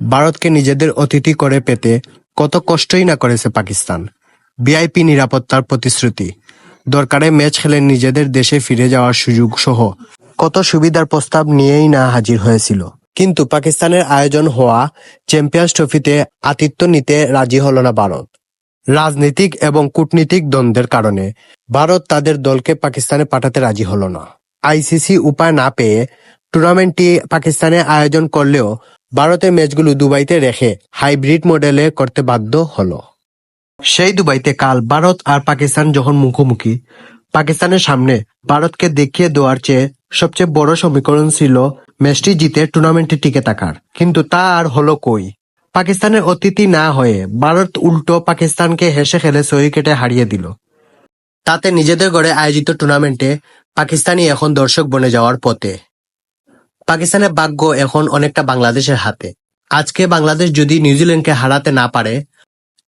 ভারতকে নিজেদের অতিথি করে পেতে কত কষ্টই না করেছে পাকিস্তান। ভিআইপি নিরাপত্তার প্রতিশ্রুতি। দরকারে ম্যাচ খেলে নিজেদের দেশে ফিরে যাওয়ার সুযোগ সহ কত সুবিধার প্রস্তাব নিয়েই না হাজির হয়েছিল। কিন্তু পাকিস্তানের আয়োজন হওয়া চ্যাম্পিয়ন্স ট্রফিতে আতিথ্য নিতে রাজি হল না ভারত। রাজনৈতিক এবং কূটনীতিক দ্বন্দ্বের কারণে ভারত তাদের দলকে পাকিস্তানে পাঠাতে রাজি হল না। আইসিসি উপায় না পেয়ে টুর্নামেন্টটি পাকিস্তানে আয়োজন করলেও ভারতের ম্যাচগুলো দুবাইতে রেখে হাইব্রিড মডেলে করতে বাধ্য হলো। সেই দুবাইতে কাল ভারত আর পাকিস্তান যখন মুখোমুখি, পাকিস্তানের সামনে ভারতকে দেখিয়ে দেওয়ার চেয়ে সবচেয়ে বড় সমীকরণ ছিল ম্যাচটি জিতে টুর্নামেন্টে টিকে থাকার। কিন্তু তা আর হলো কই? পাকিস্তানের অতিথি না হয়ে ভারত উল্টো পাকিস্তানকে হেসে খেলে সই কেটে হারিয়ে দিল। তাতে নিজেদের গড়ে আয়োজিত টুর্নামেন্টে পাকিস্তানি এখন দর্শক বনে যাওয়ার পথে। পাকিস্তানের ভাগ্য এখন অনেকটা বাংলাদেশের হাতে। আজকে বাংলাদেশ যদি নিউজিল্যান্ডকে হারাতে না পারে,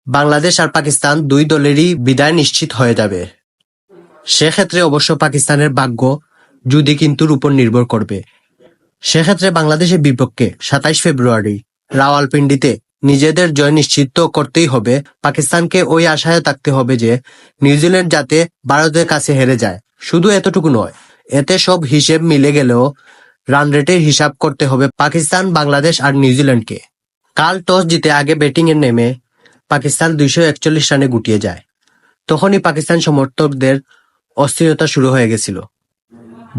বাংলাদেশ আর পাকিস্তান দুই দলেরই বিদায় নিশ্চিত হয়ে যাবে। সেক্ষেত্রে অবশ্য পাকিস্তানের ভাগ্য যদি কিন্তুর উপর নির্ভর করবে। সেক্ষেত্রে বাংলাদেশের বিপক্ষে সাতাইশ ফেব্রুয়ারি রাওয়ালপিন্ডিতে নিজেদের জয় নিশ্চিত করতেই হবে। পাকিস্তানকে ওই আশায় থাকতে হবে যে নিউজিল্যান্ড যাতে ভারতের কাছে হেরে যায়। শুধু এতটুকু নয়, এতে সব হিসেব মিলে গেলেও রান রেটের হিসাব করতে হবে পাকিস্তান, বাংলাদেশ আর নিউজিল্যান্ডকে কাল টস জিতে আগে ব্যাটিং এ নেমে পাকিস্তান দুইশো একচল্লিশ রানে গুটিয়ে যায়। তখনই পাকিস্তান সমর্থকদের অস্থিরতা শুরু হয়ে গেছিল।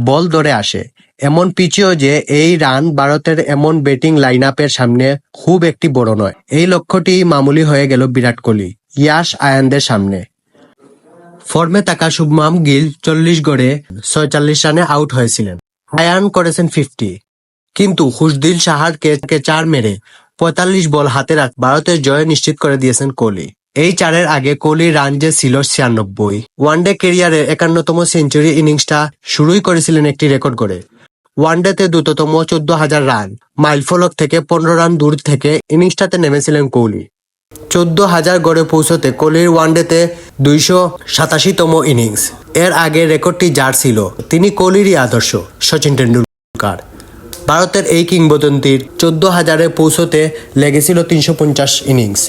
বল ধরে আসে। এমন পিছিয়েও যে এই রান ভারতের এমন ব্যাটিং লাইন আপের সামনে খুব একটি বড় নয়। এই লক্ষ্যটি মামুলি হয়ে গেল বিরাট কোহলি, ইয়াশ আয়ানদের সামনে। ফর্মে থাকা শুভমাম গিল চল্লিশ গড়ে ছয়চল্লিশ রানে আউট হয়েছিলেন। আয়ান করেছেন ফিফটি কিন্তু খুশদিল সাহারকে কে চার মেরে পঁয়তাল্লিশ বল হাতে রাখ ভারতের জয় নিশ্চিত করে দিয়েছেন কোহলি। এই চারের আগে কোহলির রান যে ছিল ছিয়ানব্বই। ওয়ানডে কেরিয়ারের একান্নতম সেঞ্চুরি ইনিংসটা শুরুই করেছিলেন একটি রেকর্ড করে ওয়ানডেতে দ্রুততম চোদ্দ হাজার রান মাইলফলক থেকে পনেরো রান দূর থেকে ইনিংসটাতে নেমেছিলেন কোহলি। চোদ্দ হাজার গড়ে পৌঁছতে কোহলির ওয়ানডেতে দুইশো সাতাশিতম ইনিংস। এর আগে রেকর্ডটি যার ছিল। তিনি কোহলিরই আদর্শ, সচিন টেন্ডুলকার ভারতের এই কিংবদন্তির চোদ্দ হাজারে পৌঁছতে লেগেছিল তিনশো পঞ্চাশ ইনিংস।